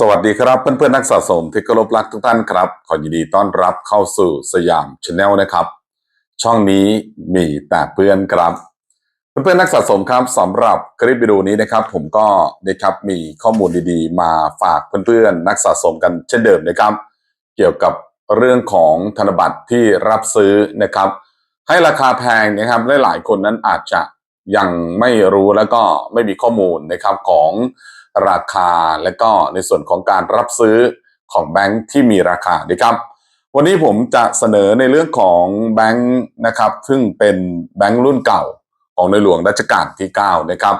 สวัสดีครับเพื่อนๆนักสะสมที่เคารพรักทุกท่านครับ ขอยินดีต้อนรับเข้าสู่สยามชาแนลนะครับ ช่องนี้มีแต่เพื่อนครับ เพื่อนๆนักสะสมครับสำหรับคลิปวิดีโอนี้นะครับ ผมก็นะครับมีข้อมูลดีๆ มาฝากเพื่อนๆนักสะสมกันเช่นเดิมนะครับ เกี่ยวกับเรื่องของธนบัตรที่รับซื้อนะครับ ให้ราคาแพงนะครับหลายๆคนนั้นอาจจะยังไม่รู้แล้วก็ไม่มีข้อมูลนะครับของ ราคา และก็ในส่วนของการรับซื้อของแบงค์ที่มีราคานะครับ วันนี้ผมจะเสนอในเรื่องของแบงค์นะครับ ซึ่งเป็นแบงค์รุ่นเก่าของในหลวงรัชกาลที่ 9 นะครับ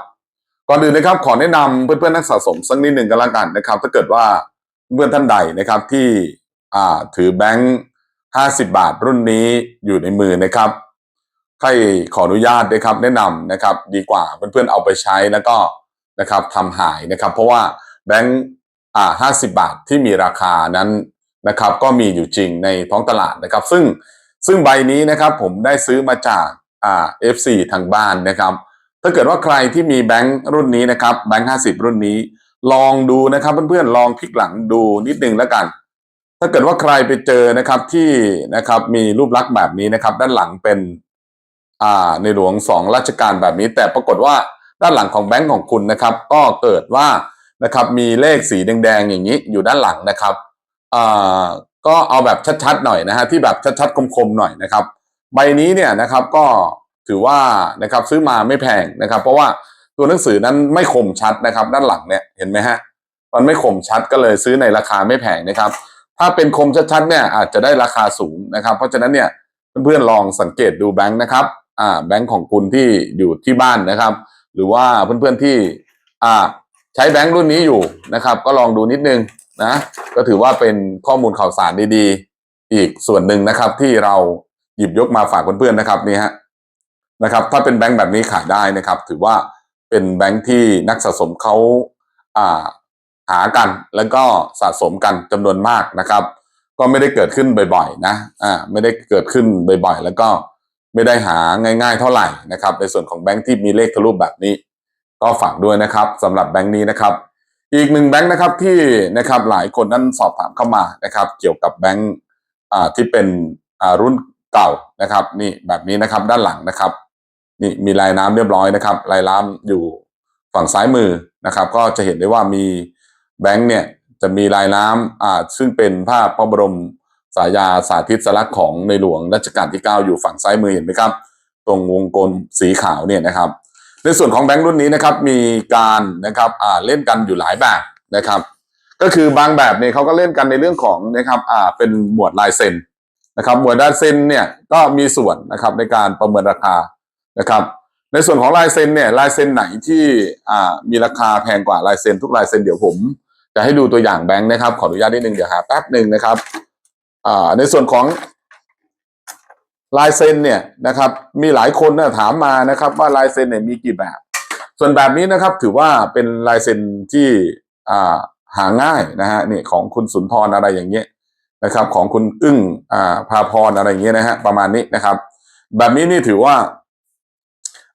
ก่อนอื่นนะครับขอแนะนำเพื่อนๆนักสะสมสักนิดหนึ่งกันละกันนะครับ ถ้าเกิดว่าเพื่อนท่านใดนะครับที่ถือแบงค์50 บาทรุ่นนี้อยู่ในมือนะครับให้ขออนุญาตนะครับแนะนำนะครับ ดีกว่าเพื่อนๆเอาไปใช้แล้วก็ นะครับทำหายนะครับ เพราะว่าแบงค์อ่าห้าสิบาทที่มีราคานั้นนะครับ ก็มีอยู่จริงในท้องตลาดนะครับ ซึ่งซึ่งใบนี้นะครับผมได้ซื้อมาจากอ่า FC ทางบ้านนะครับ ถ้าเกิดว่าใครที่มีแบงค์รุ่นนี้นะครับแบงค์ห้าสิบรุ่นนี้ ลองดูนะครับเพื่อนๆลองพลิกหลังดูนิดนึงแล้วกัน ถ้าเกิดว่าใครไปเจอนะครับที่นะครับมีรูปลักษณ์แบบนี้นะครับ ด้านหลังเป็นอ่าในหลวงสองราชการแบบนี้ แต่ปรากฏว่า ด้านหลังของแบงก์ของคุณนะครับ ก็เกิดว่านะครับมีเลขสีแดงๆอย่างนี้อยู่ด้านหลังนะครับอ่าก็เอาแบบชัดๆหน่อยนะฮะที่แบบชัดๆคมๆหน่อยนะครับ ใบนี้เนี่ยนะครับก็ถือว่านะครับซื้อมาไม่แพงนะครับ เพราะว่าตัวหนังสือนั้นไม่คมชัดนะครับ ด้านหลังเนี่ยเห็นไหมฮะมันไม่คมชัดก็เลยซื้อในราคาไม่แพงนะครับ ถ้าเป็นคมชัดๆเนี่ยอาจจะได้ราคาสูงนะครับ เพราะฉะนั้นเนี่ยเพื่อนๆลองสังเกตดูแบงค์นะครับอ่าแบงค์ของคุณที่อยู่ที่บ้านนะครับ หรือว่าเพื่อนๆที่อ่าใช้แบงค์รุ่นนี้อยู่นะครับ ก็ลองดูนิดนึงนะก็ถือว่าเป็นข้อมูลข่าวสารดีๆ อีกส่วนหนึ่งนะครับ ที่เราหยิบยกมาฝากเพื่อนๆนะครับนี่ฮะนะครับ ถ้าเป็นแบงค์แบบนี้ขายได้นะครับ ถือว่าเป็นแบงค์ที่นักสะสมเขาอ่าหากันแล้วก็สะสมกันจำนวนมากนะครับ ก็ไม่ได้เกิดขึ้นบ่อยๆ นะอ่าไม่ได้เกิดขึ้นบ่อยๆ แล้วก็ ไม่ได้หาง่าย ๆ เท่าไหร่นะครับ ในส่วนของแบงค์ที่มีเลขทะลุแบบนี้ ก็ฝากด้วยนะครับสำหรับแบงค์นี้นะครับ อีกหนึ่งแบงค์นะครับที่นะครับหลายคนนั้นสอบถามเข้ามานะครับ เกี่ยวกับแบงค์อ่าที่เป็นอ่ารุ่นเก่านะครับ นี่แบบนี้นะครับด้านหลังนะครับ นี่มีลายน้ำเรียบร้อยนะครับลายน้ำอยู่ฝั่งซ้ายมือนะครับ ก็จะเห็นได้ว่ามีแบงค์เนี่ยจะมีลายน้ำอ่าซึ่งเป็นภาพพระบรม สายาสาธิตสลักษณ์ของในหลวงรัชกาลที่ 9 อยู่ฝั่งซ้ายมือเห็นไหมครับ ตรงวงกลมสีขาวเนี่ยนะครับ ในส่วนของแบงค์รุ่นนี้นะครับมีการนะครับอ่าเล่นกันอยู่หลายแบบนะครับ ก็คือบางแบบเนี่ยเขาก็เล่นกันในเรื่องของนะครับอ่าเป็นหมวดลายเซ็นนะครับหมวดลายเซ็นเนี่ยก็มีส่วนนะครับในการประเมินราคานะครับ ในส่วนของลายเซ็นเนี่ยลายเซ็นไหนที่อ่ามีราคาแพงกว่าลายเซ็นทุกลายเซ็นเดี๋ยวผม จะให้ดูตัวอย่างแบงค์นะครับขออนุญาตนิดนึงเดี๋ยวหาแป๊บหนึ่งนะครับ อ่าในส่วนของลายเซ็นเนี่ยนะครับ มีหลายคนนะถามมานะครับ ว่าลายเซ็นเนี่ยมีกี่แบบ ส่วนแบบนี้นะครับ ถือว่าเป็นลายเซ็นที่อ่าหาง่ายนะฮะนี่ของคุณสุนทรอะไรอย่างเงี้ยนะครับ ของคุณอึ้งอ่าพาพรอะไรอย่างเงี้ยนะฮะประมาณนี้นะครับ แบบนี้นี่ถือว่า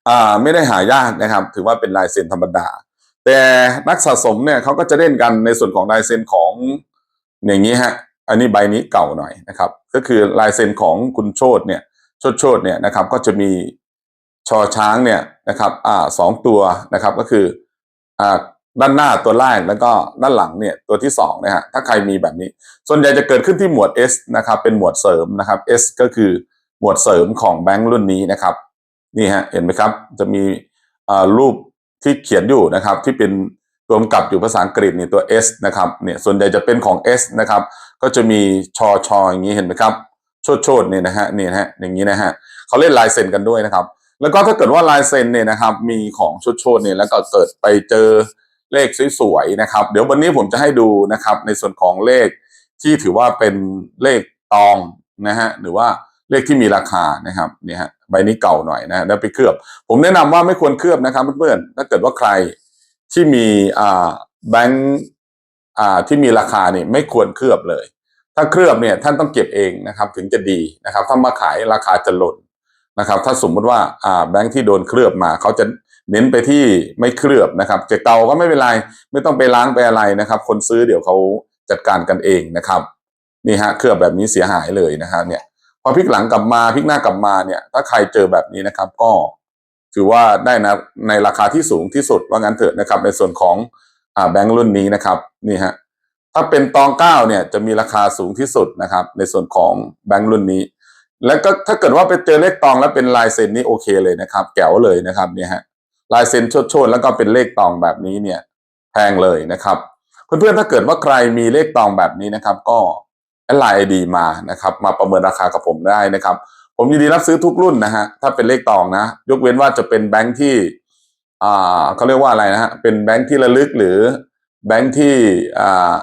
อ่าไม่ได้หายากนะครับ ถือว่าเป็นลายเซ็นธรรมดา แต่นักสะสมเนี่ยเขาก็จะเล่นกันในส่วนของลายเซ็นของอย่างนี้ฮะ อันนี้ใบนี้เก่าหน่อยนะครับ ก็คือลายเซ็นของคุณโชตเนี่ยโชดโชดเนี่ยนะครับ ก็จะมีชอช้างเนี่ยนะครับอ่าสองตัวนะครับก็คืออ่าด้านหน้าตัวแรกแล้วก็ด้านหลังเนี่ยตัวที่สองนะฮะถ้าใครมีแบบนี้ ส่วนใหญ่จะเกิดขึ้นที่หมวด S นะครับ เป็นหมวดเสริมนะครับ S ก็คือหมวดเสริมของแบงค์รุ่นนี้นะครับนี่ฮะเห็นไหมครับจะมีอ่ารูปที่เขียนอยู่นะครับ ที่เป็นตัวกำกับอยู่ภาษาอังกฤษนี่ตัว S นะครับเนี่ยส่วนใหญ่จะเป็นของ S นะครับ ก็จะมีชอชออย่างนี้เห็นไหมครับโชดโชดเนี่ยนะฮะนี่นะฮะอย่างนี้นะฮะเขาเล่นลายเซ็นกันด้วยนะครับ แล้วก็ถ้าเกิดว่าลายเซ็นเนี่ยนะครับ มีของโชดโชดเนี่ยแล้วก็เกิดไปเจอเลขสวยๆนะครับ เดี๋ยววันนี้ผมจะให้ดูนะครับ ในส่วนของเลขที่ถือว่าเป็นเลขตองนะฮะหรือว่าเลขที่มีราคานะครับเนี่ยฮะใบนี้เก่าหน่อยนะฮะแล้วไปเคลือบ ผมแนะนำว่าไม่ควรเคลือบนะครับเพื่อนๆถ้าเกิดว่าใครที่มีอ่าแบงค์ อ่าที่มีราคาเนี่ยไม่ควรเคลือบเลย ถ้าเคลือบเนี่ยท่านต้องเก็บเองนะครับถึงจะดีนะครับ ถ้ามาขายราคาจะหล่นนะครับ ถ้าสมมติว่าอ่าแบงค์ที่โดนเคลือบมาเขาจะเน้นไปที่ไม่เคลือบนะครับจะเก่าก็ไม่เป็นไรไม่ต้องไปล้างไปอะไรนะครับ คนซื้อเดี๋ยวเขาจัดการกันเองนะครับนี่ฮะเคลือบแบบนี้เสียหายเลยนะฮะเนี่ยพอพลิกหลังกลับมาพลิกหน้ากลับมาเนี่ย ถ้าใครเจอแบบนี้นะครับ ก็ถือว่าได้นะในราคาที่สูงที่สุดว่างั้นเถอะนะครับ ในส่วนของ อ่าแบงค์รุ่นนี้นะครับนี่ฮะถ้าเป็นตองเก้าเนี่ยจะมีราคาสูงที่สุดนะครับ ในส่วนของแบงค์รุ่นนี้ แล้วก็ถ้าเกิดว่าไปเจอเลขตองแล้วเป็นลายเซ็นนี่โอเคเลยนะครับ แก๋วเลยนะครับเนี่ยฮะลายเซ็นชดๆแล้วก็เป็นเลขตองแบบนี้เนี่ยแพงเลยนะครับ เพื่อนๆถ้าเกิดว่าใครมีเลขตองแบบนี้นะครับ ก็แอดไลน์ไอดีมานะครับ มาประเมินราคากับผมได้นะครับ ผมยินดีรับซื้อทุกรุ่นนะฮะถ้าเป็นเลขตองนะ ยกเว้นว่าจะเป็นแบงค์ที่ อ่าเขาเรียกว่าอะไรนะฮะเป็นแบงค์ที่ระลึกหรือแบงค์ที่อ่า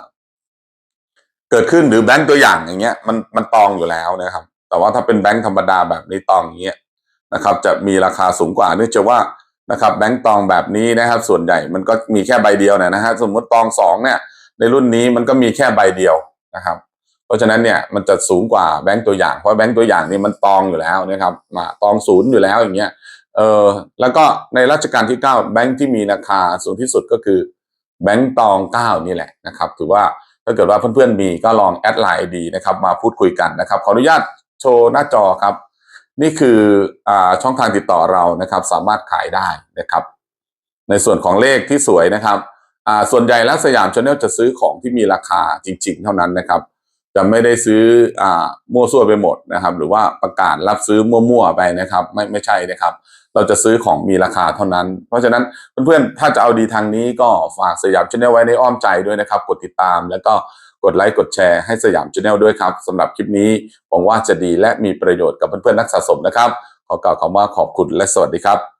เกิดขึ้นหรือแบงค์ตัวอย่างอย่างเงี้ยมันมันตองอยู่แล้วนะครับ แต่ว่าถ้าเป็นแบงค์ธรรมดาแบบนี้ตองอย่างเงี้ยนะครับ จะมีราคาสูงกว่าเนื่องจากว่านะครับแบงค์ตองแบบนี้นะครับ ส่วนใหญ่มันก็มีแค่ใบเดียวเนี่ยนะฮะสมมติตองสองเนี่ย ในรุ่นนี้มันก็มีแค่ใบเดียวนะครับ เพราะฉะนั้นเนี่ยมันจะสูงกว่าแบงค์ตัวอย่างเพราะแบงค์ตัวอย่างนี่มันตองอยู่แล้วนะครับมาตองศูนย์อยู่แล้วอย่างเงี้ย เออแล้วก็ในรัชกาลที่เก้าแบงค์ที่มีราคาสูงที่สุดก็คือแบงค์ตองเก้านี่แหละนะครับถือว่าถ้าเกิดว่าเพื่อนๆมีก็ลองแอดไลน์ดีนะครับมาพูดคุยกันนะครับขออนุญาตโชว์หน้าจอครับ นี่คืออาช่องทางติดต่อเรานะครับ สามารถขายได้นะครับ ในส่วนของเลขที่สวยนะครับอ่าส่วนใหญ่แล้วสยามชาแนลจะซื้อของที่มีราคาจริง ๆ เท่านั้นนะครับ จะไม่ได้ซื้ออ่ามั่วซั่วไปหมดนะครับ หรือว่าประกาศรับซื้อมั่วๆไปนะครับ ไม่ไม่ใช่นะครับ เราจะซื้อของมีราคาเท่านั้น เพราะฉะนั้นเพื่อนๆ ถ้าจะเอาดีทางนี้ก็ฝากสยามชาแนลไว้ในอ้อมใจด้วยนะครับ กดติดตามแล้วก็กดไลค์กดแชร์ให้สยามชาแนลด้วยครับสำหรับคลิปนี้หวังว่าจะดีและมีประโยชน์กับเพื่อนๆนักสะสมนะครับ ขอกล่าวคำว่าขอบคุณและสวัสดีครับ